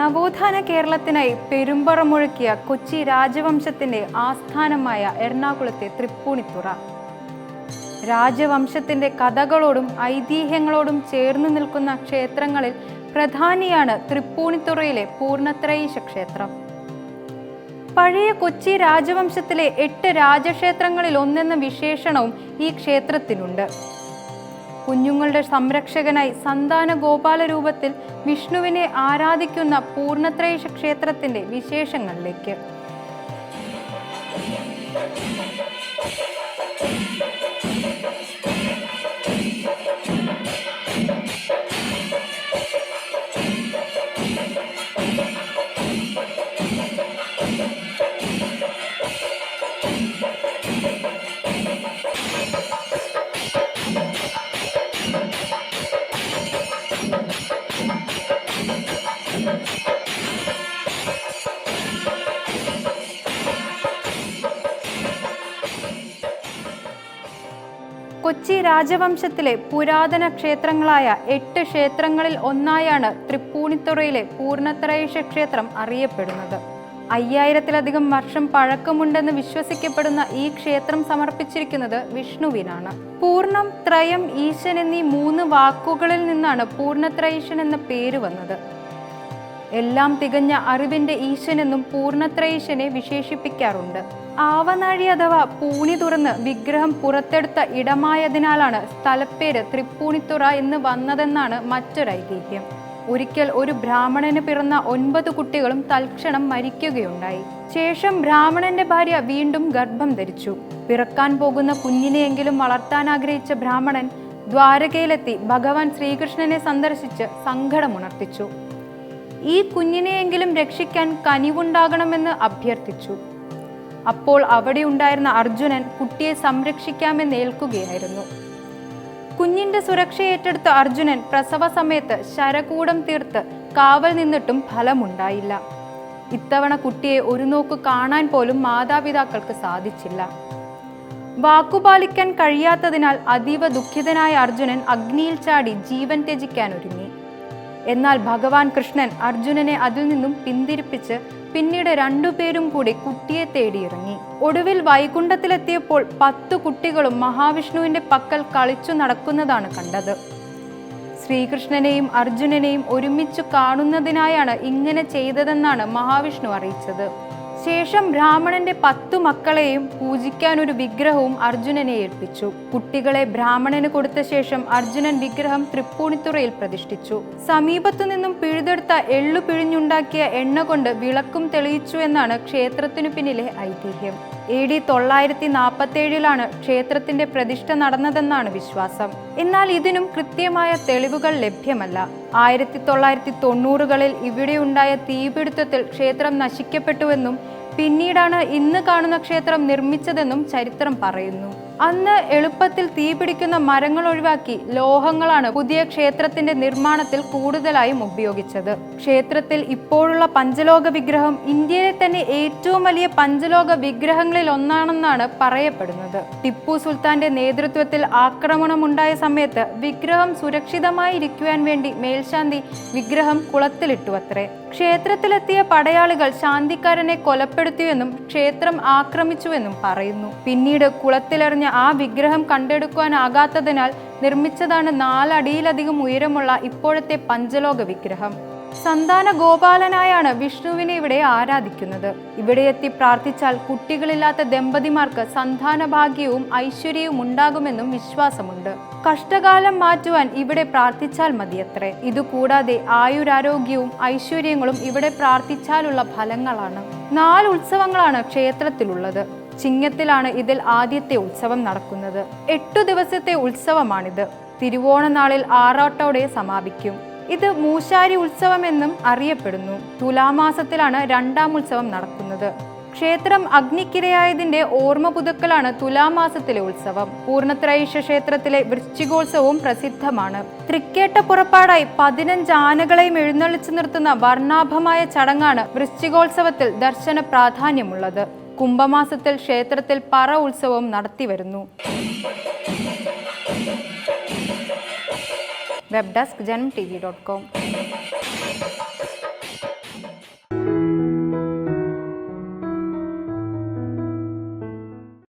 നവോത്ഥാന കേരളത്തിനായി പെരുമ്പറ മുഴക്കിയ കൊച്ചി രാജവംശത്തിന്റെ ആസ്ഥാനമായ എറണാകുളത്തെ തൃപ്പൂണിത്തുറ. രാജവംശത്തിന്റെ കഥകളോടും ഐതിഹ്യങ്ങളോടും ചേർന്നു നിൽക്കുന്ന ക്ഷേത്രങ്ങളിൽ പ്രധാനിയാണ് തൃപ്പൂണിത്തുറയിലെ പൂർണത്രയീശ ക്ഷേത്രം. പഴയ കൊച്ചി രാജവംശത്തിലെ എട്ട് രാജക്ഷേത്രങ്ങളിൽ ഒന്നെന്ന വിശേഷണവും ഈ ക്ഷേത്രത്തിനുണ്ട്. കുഞ്ഞുങ്ങളുടെ സംരക്ഷകനായി സന്താന ഗോപാല രൂപത്തിൽ വിഷ്ണുവിനെ ആരാധിക്കുന്ന പൂർണത്രയീശ ക്ഷേത്രത്തിന്റെ വിശേഷങ്ങളിലേക്ക്. കൊച്ചി രാജവംശത്തിലെ പുരാതന ക്ഷേത്രങ്ങളായ എട്ട് ക്ഷേത്രങ്ങളിൽ ഒന്നായാണ് തൃപ്പൂണിത്തുറയിലെ പൂർണത്രയീശ ക്ഷേത്രം അറിയപ്പെടുന്നത്. അയ്യായിരത്തിലധികം വർഷം പഴക്കമുണ്ടെന്ന് വിശ്വസിക്കപ്പെടുന്ന ഈ ക്ഷേത്രം സമർപ്പിച്ചിരിക്കുന്നത് വിഷ്ണുവിനാണ്. പൂർണം ത്രയം ഈശൻ എന്നീ മൂന്ന് വാക്കുകളിൽ നിന്നാണ് പൂർണത്രയീശൻ എന്ന പേര് വന്നത്. എല്ലാം തികഞ്ഞ അറിവിന്റെ ഈശനെന്നും പൂർണത്രയീശനെ വിശേഷിപ്പിക്കാറുണ്ട്. ആവനാഴി അഥവാ പൂണി തുറന്ന് വിഗ്രഹം പുറത്തെടുത്ത ഇടമായതിനാലാണ് സ്ഥലപ്പേര് തൃപ്പൂണിത്തുറ എന്ന് വന്നതെന്നാണ് മറ്റൊരൈതിഹ്യം ഒരിക്കൽ ഒരു ബ്രാഹ്മണന് പിറന്ന ഒൻപത് കുട്ടികളും തൽക്ഷണം മരിക്കുകയുണ്ടായി. ശേഷം ബ്രാഹ്മണന്റെ ഭാര്യ വീണ്ടും ഗർഭം ധരിച്ചു. പിറക്കാൻ പോകുന്ന കുഞ്ഞിനെയെങ്കിലും വളർത്താൻ ആഗ്രഹിച്ച ബ്രാഹ്മണൻ ദ്വാരകയിലെത്തി ഭഗവാൻ ശ്രീകൃഷ്ണനെ സന്ദർശിച്ച് സങ്കടമുണർത്തിച്ചു. ഈ കുഞ്ഞിനെയെങ്കിലും രക്ഷിക്കാൻ കനിവുണ്ടാകണമെന്ന് അഭ്യർത്ഥിച്ചു. അപ്പോൾ അവിടെ ഉണ്ടായിരുന്ന അർജുനൻ കുട്ടിയെ സംരക്ഷിക്കാമെന്ന് ഏൽക്കുകയായിരുന്നു കുഞ്ഞിന്റെ സുരക്ഷ ഏറ്റെടുത്ത അർജുനൻ പ്രസവ സമയത്ത് ശരകൂടം തീർത്ത് കാവൽ നിന്നിട്ടും ഫലമുണ്ടായില്ല. ഇത്തവണ കുട്ടിയെ ഒരു നോക്ക് കാണാൻ പോലും മാതാപിതാക്കൾക്ക് സാധിച്ചില്ല. വാക്കുപാലിക്കാൻ കഴിയാത്തതിനാൽ അതീവ ദുഃഖിതനായ അർജുനൻ അഗ്നിയിൽ ചാടി ജീവൻ ത്യജിക്കാൻ ഒരുങ്ങി. എന്നാൽ ഭഗവാൻ കൃഷ്ണൻ അർജുനനെ അതിൽ നിന്നും പിന്തിരിപ്പിച്ച് പിന്നീട് രണ്ടുപേരും കൂടി കുട്ടിയെ തേടിയിറങ്ങി. ഒടുവിൽ വൈകുണ്ഠത്തിലെത്തിയപ്പോൾ പത്തു കുട്ടികളും മഹാവിഷ്ണുവിന്റെ പക്കൽ കളിച്ചു നടക്കുന്നതാണ് കണ്ടത്. ശ്രീകൃഷ്ണനെയും അർജുനനെയും ഒരുമിച്ചു കാണുന്നതിനായാണ് ഇങ്ങനെ ചെയ്തതെന്നാണ് മഹാവിഷ്ണു അറിയിച്ചത്. ശേഷം ബ്രാഹ്മണന്റെ പത്തു മക്കളെയും പൂജിക്കാൻ ഒരു വിഗ്രഹവും അർജുനനെ ഏൽപ്പിച്ചു. കുട്ടികളെ ബ്രാഹ്മണന് കൊടുത്ത ശേഷം അർജുനൻ വിഗ്രഹം തൃപ്പൂണിത്തുറയിൽ പ്രതിഷ്ഠിച്ചു. സമീപത്തു നിന്നും പിഴുതെടുത്ത എള്ളു പിഴിഞ്ഞുണ്ടാക്കിയ എണ്ണ കൊണ്ട് വിളക്കും തെളിയിച്ചു എന്നാണ് ക്ഷേത്രത്തിനു പിന്നിലെ ഐതിഹ്യം. എ ഡി തൊള്ളായിരത്തി നാൽപ്പത്തേഴിലാണ് ക്ഷേത്രത്തിന്റെ പ്രതിഷ്ഠ നടന്നതെന്നാണ് വിശ്വാസം. എന്നാൽ ഇതിനും കൃത്യമായ തെളിവുകൾ ലഭ്യമല്ല. ആയിരത്തി തൊള്ളായിരത്തി തൊണ്ണൂറുകളിൽ ഇവിടെയുണ്ടായ തീപിടുത്തത്തിൽ ക്ഷേത്രം നശിക്കപ്പെട്ടുവെന്നും പിന്നീടാണ് ഇന്ന് കാണുന്ന ക്ഷേത്രം നിർമ്മിച്ചതെന്നും ചരിത്രം പറയുന്നു. അന്ന് എളുപ്പത്തിൽ തീപിടിക്കുന്ന മരങ്ങൾ ഒഴിവാക്കി ലോഹങ്ങളാണ് പുതിയ ക്ഷേത്രത്തിന്റെ നിർമ്മാണത്തിൽ കൂടുതലായും ഉപയോഗിച്ചത്. ക്ഷേത്രത്തിൽ ഇപ്പോഴുള്ള പഞ്ചലോക വിഗ്രഹം ഇന്ത്യയിലെ തന്നെ ഏറ്റവും വലിയ പഞ്ചലോക വിഗ്രഹങ്ങളിൽ ഒന്നാണെന്നാണ് പറയപ്പെടുന്നത്. ടിപ്പു സുൽത്താന്റെ നേതൃത്വത്തിൽ ആക്രമണമുണ്ടായ സമയത്ത് വിഗ്രഹം സുരക്ഷിതമായി ഇരിക്കുവാൻ വേണ്ടി മേൽശാന്തി വിഗ്രഹം കുളത്തിലിട്ടു അത്രേ. ക്ഷേത്രത്തിലെത്തിയ പടയാളികൾ ശാന്തിക്കാരനെ കൊലപ്പെടുത്തിയെന്നും ക്ഷേത്രം ആക്രമിച്ചുവെന്നും പറയുന്നു. പിന്നീട് കുളത്തിലെറിഞ്ഞ ആ വിഗ്രഹം കണ്ടെടുക്കുവാനാകാത്തതിനാൽ നിർമ്മിച്ചതാണ് നാലടിയിലധികം ഉയരമുള്ള ഇപ്പോഴത്തെ പഞ്ചലോക വിഗ്രഹം. സന്താന ഗോപാലനായാണ് വിഷ്ണുവിനെ ഇവിടെ ആരാധിക്കുന്നത്. ഇവിടെ എത്തി പ്രാർത്ഥിച്ചാൽ കുട്ടികളില്ലാത്ത ദമ്പതിമാർക്ക് സന്താന ഭാഗ്യവും ഐശ്വര്യവും ഉണ്ടാകുമെന്നും വിശ്വാസമുണ്ട്. കഷ്ടകാലം മാറ്റുവാൻ ഇവിടെ പ്രാർത്ഥിച്ചാൽ മതിയത്രേ. ഇതുകൂടാതെ ആയുരാരോഗ്യവും ഐശ്വര്യങ്ങളും ഇവിടെ പ്രാർത്ഥിച്ചാലുള്ള ഫലങ്ങളാണ്. നാല് ഉത്സവങ്ങളാണ് ക്ഷേത്രത്തിലുള്ളത്. ചിങ്ങത്തിലാണ് ഇതിൽ ആദ്യത്തെ ഉത്സവം നടക്കുന്നത്. എട്ടു ദിവസത്തെ ഉത്സവമാണിത്. തിരുവോണനാളിൽ ആറാട്ടോടെ സമാപിക്കും. ഇത് മൂശാരി ഉത്സവം എന്നും അറിയപ്പെടുന്നു. തുലാമാസത്തിലാണ് രണ്ടാം ഉത്സവം നടക്കുന്നത്. ക്ഷേത്രം അഗ്നിക്കിരയായതിന്റെ ഓർമ്മ പുതുക്കലാണ് തുലാമാസത്തിലെ ഉത്സവം. പൂർണത്രൈശ ക്ഷേത്രത്തിലെ വൃശ്ചികോത്സവവും പ്രസിദ്ധമാണ്. തൃക്കേട്ട പുറപ്പാടായി പതിനഞ്ച് ആനകളെയും എഴുന്നള്ളിച്ചു നിർത്തുന്ന വർണാഭമായ ചടങ്ങാണ് വൃശ്ചികോത്സവത്തിൽ ദർശന പ്രാധാന്യമുള്ളത്. കുംഭമാസത്തിൽ ക്ഷേത്രത്തിൽ പറ ഉത്സവം നടത്തിവരുന്നു. Web desk Janam T V dot com.